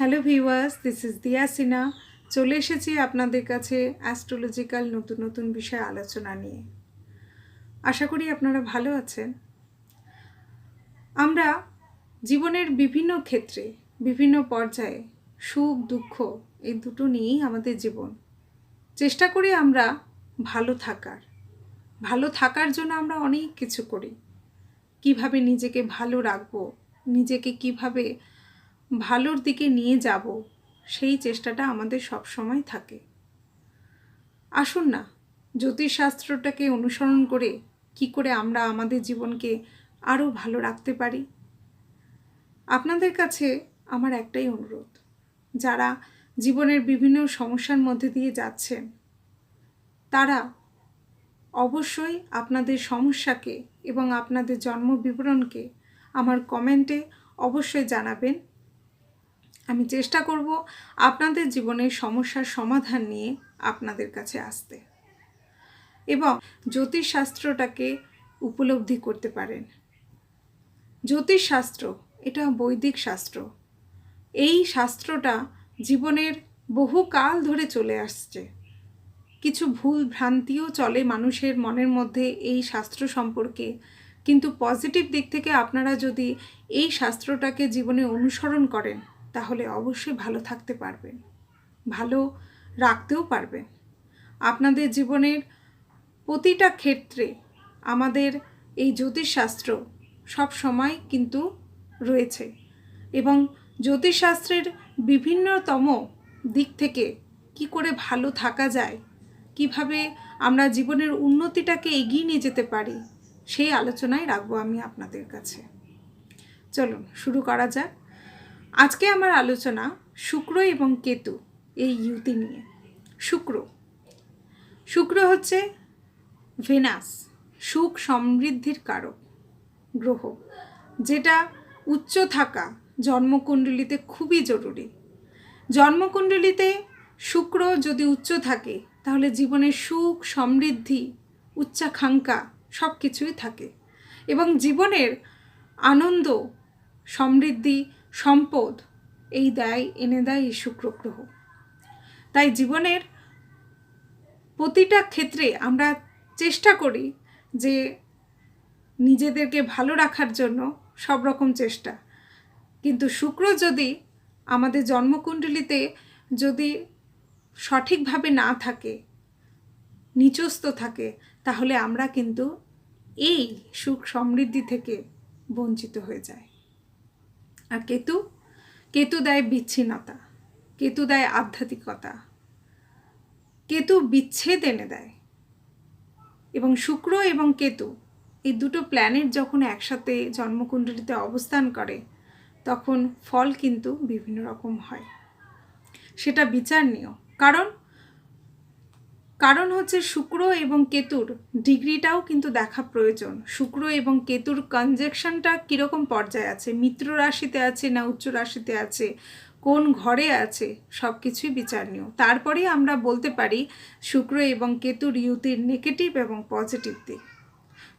Hello viewers this is দিয়া সিনা চলে এসেছি আপনাদের কাছে অ্যাস্ট্রোলজিক্যাল নতুন নতুন বিষয় আলোচনা নিয়ে। আশা করি আপনারা ভালো আছেন। আমরা জীবনের বিভিন্ন ক্ষেত্রে, বিভিন্ন পর্যায়ে সুখ, দুঃখ, এই দুটো নিয়েই আমাদের জীবন। চেষ্টা করি আমরা ভালো থাকার। ভালো থাকার জন্য আমরা অনেক কিছু করি। কীভাবে নিজেকে ভালো রাখব, নিজেকে কীভাবে ভালোর দিকে নিয়ে যাব, সেই চেষ্টাটা আমাদের সব সময় থাকে। আসুন না, জ্যোতিষশাস্ত্রটাকে অনুসরণ করে কি করে আমরা আমাদের জীবনকে আরও ভালো রাখতে পারি? আপনাদের কাছে আমার একটাই অনুরোধ, যারা জীবনের বিভিন্ন সমস্যার মধ্যে দিয়ে যাচ্ছেন, তারা অবশ্যই আপনাদের সমস্যাকে এবং আপনাদের জন্ম বিবরণকে আমার কমেন্টে অবশ্যই জানাবেন। আমি চেষ্টা করব আপনাদের জীবনের সমস্যার সমাধান নিয়ে আপনাদের কাছে আসতে। এবং জ্যোতিষশাস্ত্রটাকে উপলব্ধি করতে পারেন। জ্যোতিষশাস্ত্র, এটা বৈদিক শাস্ত্র। এই শাস্ত্রটা জীবনের বহু কাল ধরে চলে আসছে। কিছু ভুল ভ্রান্তিও চলে মানুষের মনের মধ্যে এই শাস্ত্র সম্পর্কে। কিন্তু পজিটিভ দিক থেকে আপনারা যদি এই শাস্ত্রটাকে জীবনে অনুসরণ করেন তাহলে অবশ্যই ভালো থাকতে পারবেন। ভালো রাখতেও পারবেন। আপনাদের জীবনের প্রতিটা ক্ষেত্রে আমাদের এই জ্যোতিষশাস্ত্র সব সময় কিন্তু রয়েছে এবং জ্যোতিষশাস্ত্রের বিভিন্নতম দিক থেকে কি করে ভালো থাকা যায়, কীভাবে আমরা জীবনের উন্নতিটাকে এগিয়ে নিয়ে যেতে পারি, সেই আলোচনায় রাখব আমি আপনাদের কাছে। চলুন, শুরু করা যাক। আজকে আমার আলোচনা শুক্র এবং কেতু এই ইউতি নিয়ে। শুক্র। শুক্র হচ্ছে ভেনাস, সুখ সমৃদ্ধির কারক, গ্রহ, যেটা উচ্চ থাকা জন্মকুণ্ডলিতে খুবই জরুরি। জন্মকুণ্ডলিতে শুক্র যদি উচ্চ থাকে, তাহলে জীবনের সুখ, সমৃদ্ধি, উচ্চাকাঙ্ক্ষা সব কিছুই থাকে এবং জীবনের আনন্দ, সমৃদ্ধি সম্পদ, এই দেয় এনে দেয় এই শুক্র গ্রহ তাই জীবনের প্রতিটা ক্ষেত্রে আমরা চেষ্টা করি যে নিজেদেরকে ভালো রাখার জন্য সব রকম চেষ্টা। কিন্তু শুক্র যদি আমাদের জন্মকুণ্ডলিতে যদি সঠিকভাবে না থাকে নিচস্ত থাকে, তাহলে আমরা কিন্তু এই সুখ সমৃদ্ধি থেকে বঞ্চিত হয়ে যায় আর কেতু? কেতু দেয় বিচ্ছিন্নতা, কেতু দেয় আধ্যাত্মিকতা, কেতু বিচ্ছেদ এনে দেয়। এবং শুক্র এবং কেতু এই দুটো প্ল্যানেট যখন একসাথে জন্মকুণ্ডলিতে অবস্থান করে, তখন ফল কিন্তু বিভিন্ন রকম হয়। সেটা বিচারনীয় কারণ কারণ হচ্ছে শুক্র এবং কেতুর ডিগ্রিটাও কিন্তু দেখা প্রয়োজন। শুক্র এবং কেতুর কনজেকশনটা কীরকম পর্যায়ে আছে? মিত্র রাশিতে আছে না উচ্চ রাশিতে আছে? কোন ঘরে আছে? সব কিছুই বিচারণীয় তারপরেই আমরা বলতে পারি শুক্র এবং কেতুর ইউতির নেগেটিভ এবং পজিটিভ দিক।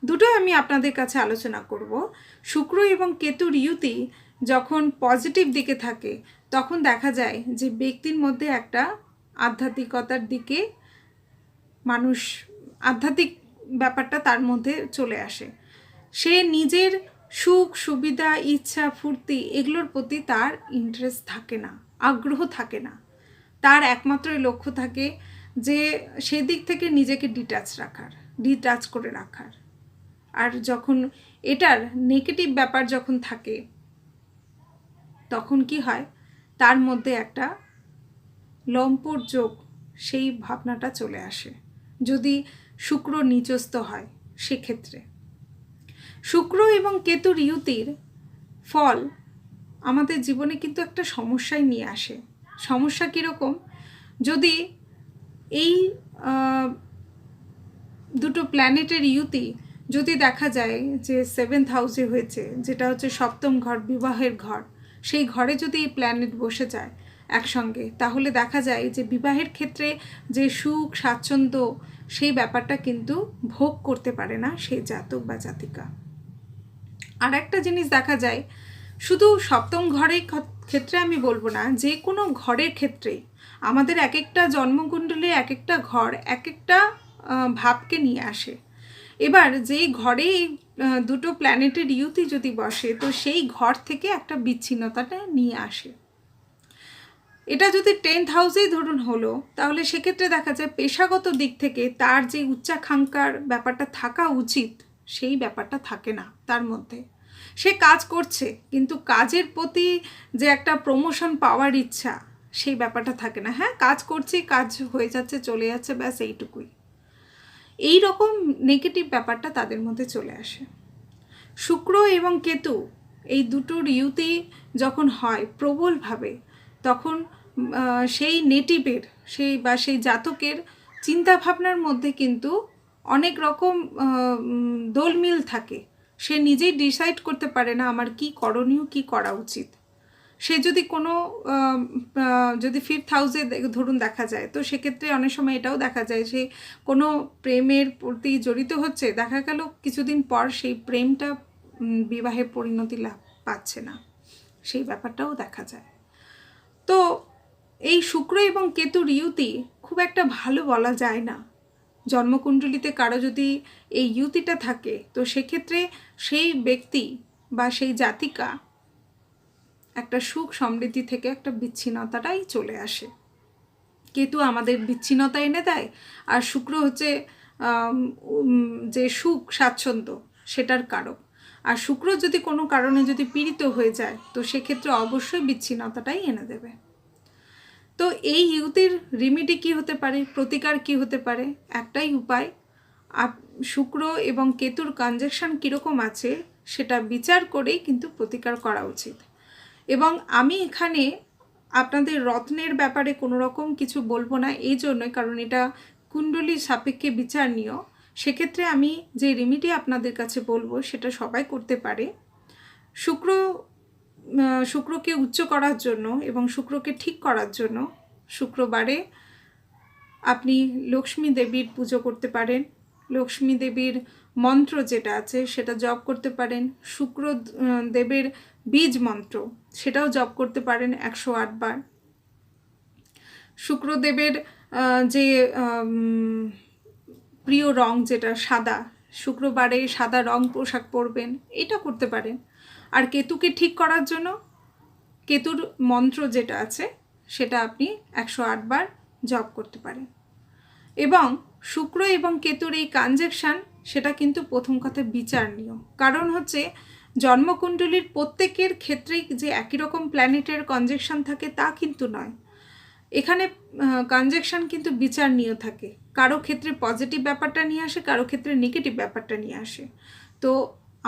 দুটোই আমি আপনাদের কাছে আলোচনা করব। শুক্র এবং কেতুর ইউতি যখন পজিটিভ দিকে থাকে, তখন দেখা যায় যে ব্যক্তির মধ্যে একটা আধ্যাত্মিকতার দিকে মানুষ আধ্যাত্মিক ব্যাপারটা তার মধ্যে চলে আসে। সে নিজের সুখ, সুবিধা, ইচ্ছা, ফুর্তি এগুলোর প্রতি তার ইন্টারেস্ট থাকে না, আগ্রহ থাকে না। তার একমাত্রই লক্ষ্য থাকে যে সেদিক থেকে নিজেকে ডিটাচ রাখার ডিটাচ করে রাখার। আর যখন এটার নেগেটিভ ব্যাপার যখন থাকে, তখন কি হয়? তার মধ্যে একটা লম্পট যোগ সেই ভাবনাটা চলে আসে। যদি শুক্র নিচস্ত হয়, সেক্ষেত্রে। শুক্র এবং কেতুর ইউতির ফল আমাদের জীবনে কিন্তু একটা সমস্যায় নিয়ে আসে। সমস্যা কীরকম? যদি এই দুটো প্ল্যানেটের ইউতি যদি দেখা যায় যে সেভেন্থ হাউসে হয়েছে, যেটা হচ্ছে সপ্তম ঘর, বিবাহের ঘর, সেই ঘরে যদি এই প্ল্যানেট বসে যায় একসঙ্গে। তাহলে দেখা যায় যে বিবাহের ক্ষেত্রে যে সুখ, স্বাচ্ছন্দ্য, সেই ব্যাপারটা কিন্তু ভোগ করতে পারে না সেই জাতক বা জাতিকা। আর একটা জিনিস দেখা যায়, শুধু সপ্তম ঘরের ক্ষেত্রে আমি বলব না, যে কোনো ঘরের ক্ষেত্রে আমাদের এক একটা জন্মকুণ্ডলে এক একটা ঘর এক একটা ভাবকে নিয়ে আসে। এবার যেই ঘরে দুটো প্ল্যানেটের ইউতি যদি বসে, তো সেই ঘর থেকে একটা বিচ্ছিন্নতাটা নিয়ে আসে। এটা যদি টেন্থ হাউসেই ধরুন হলো, তাহলে সেক্ষেত্রে দেখা যায় পেশাগত দিক থেকে তার যে উচ্চাকাঙ্ক্ষার ব্যাপারটা থাকা উচিত, সেই ব্যাপারটা থাকে না তার মধ্যে। সে কাজ করছে, কিন্তু কাজের প্রতি যে একটা প্রমোশন পাওয়ার ইচ্ছা, সেই ব্যাপারটা থাকে না। হ্যাঁ কাজ করছি, কাজ হয়ে যাচ্ছে, চলে যাচ্ছে, ব্যাস এইটুকুই। এই রকম নেগেটিভ ব্যাপারটা তাদের মধ্যে চলে আসে। শুক্র এবং কেতু, এই দুটোর ইউতি যখন হয় প্রবলভাবে তখন সেই নেটিভের, সেই বা সেই জাতকের চিন্তাভাবনার মধ্যে কিন্তু অনেক রকম দোলমিল থাকে। সে নিজেই ডিসাইড করতে পারে না আমার কি করণীয়, কি করা উচিত। সে যদি কোনো যদি ফিফথ হাউসে ধরুন দেখা যায়, তো সেক্ষেত্রে অনেক সময় এটাও দেখা যায় যে কোনো প্রেমের প্রতি জড়িত হচ্ছে, দেখা গেল কিছুদিন পর সেই প্রেমটা বিবাহে পরিণতি লাভ পাচ্ছে না। সেই ব্যাপারটাও দেখা যায়। তো এই শুক্র এবং কেতুর ইউতি খুব একটা ভালো বলা যায় না। জন্মকুণ্ডলিতে কারও যদি এই ইউতিটা থাকে, তো সেক্ষেত্রে সেই ব্যক্তি বা সেই জাতিকা একটা সুখ সমৃদ্ধি থেকে একটা বিচ্ছিন্নতাটাই চলে আসে। কেতু আমাদের বিচ্ছিন্নতা এনে দেয়, আর শুক্র হচ্ছে যে সুখ স্বাচ্ছন্দ্য, সেটার কারক। আর শুক্র যদি কোনো কারণে যদি পীড়িত হয়ে যায়, তো সেক্ষেত্রে অবশ্যই বিচ্ছিন্নতাটাই এনে দেবে। তো এই ইউতির রিমিডি কি হতে পারে? প্রতিকার কি হতে পারে? একটাই উপায়, আপ, শুক্র এবং কেতুর কনজেকশন কীরকম আছে, সেটা বিচার করেই কিন্তু প্রতিকার করা উচিত। এবং আমি এখানে আপনাদের রত্নের ব্যাপারে কোনো রকম কিছু বলব না, এই জন্যই, কারণ এটা কুণ্ডলী সাপেক্ষে বিচার নিও সেক্ষেত্রে আমি যে রেমিডি আপনাদের কাছে বলব, সেটা সবাই করতে পারে। শুক্র শুক্রকে উচ্চ করার জন্য এবং শুক্রকে ঠিক করার জন্য শুক্রবারে আপনি লক্ষ্মী দেবীর পুজো করতে পারেন। লক্ষ্মী দেবীর মন্ত্র যেটা আছে, সেটা জপ করতে পারেন। শুক্র দেবের বীজ মন্ত্র, সেটাও জপ করতে পারেন একশো আটবার শুক্রদেবের যে প্রিয় রং যেটা সাদা, শুক্রবারে সাদা রং পোশাক পরবেন, এটা করতে পারেন। আর কেতুকে ঠিক করার জন্য কেতুর মন্ত্র যেটা আছে, সেটা আপনি একশো আটবার জপ করতে পারেন। এবং শুক্র এবং কেতুর এই কনজেকশন সেটা কিন্তু প্রথম কথা বিচারনীয় কারণ হচ্ছে, জন্মকুণ্ডলীর প্রত্যেকের ক্ষেত্রেই যে একই রকম প্ল্যানেটের কনজেকশন থাকে, তা কিন্তু নয়। এখানে কনজেকশান কিন্তু বিচার নিয়ে থাকে। কারও ক্ষেত্রে পজিটিভ ব্যাপারটা নিয়ে আসে, কারও ক্ষেত্রে নেগেটিভ ব্যাপারটা নিয়ে আসে। তো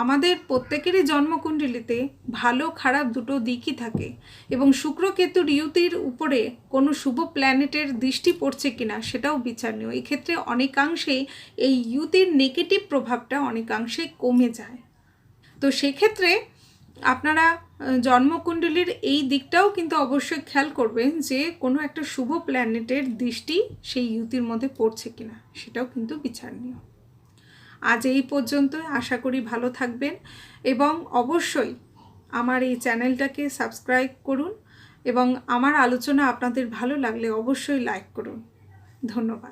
আমাদের প্রত্যেকেরই জন্মকুণ্ডলিতে ভালো, খারাপ দুটো দিকই থাকে এবং শুক্র কেতুর ইউতির উপরে কোনো শুভ প্ল্যানেটের দৃষ্টি পড়ছে কিনা সেটাও বিচারনীয় এই ক্ষেত্রে অনেকাংশেই এই ইউতির নেগেটিভ প্রভাবটা অনেকাংশেই কমে যায়। তো সেক্ষেত্রে আপনারা জন্মকুণ্ডলীর এই দিকটাও কিন্তু অবশ্যই খেয়াল করবেন যে কোনো একটা শুভ প্ল্যানেটের দৃষ্টি সেই ইউতির মধ্যে পড়ছে কিনা, সেটাও কিন্তু বিচারনীয় আজ এই পর্যন্ত আশা করি ভালো থাকবেন এবং অবশ্যই আমার এই চ্যানেলটাকে সাবস্ক্রাইব করুন এবং আমার আলোচনা আপনাদের ভালো লাগলে অবশ্যই লাইক করুন। ধন্যবাদ।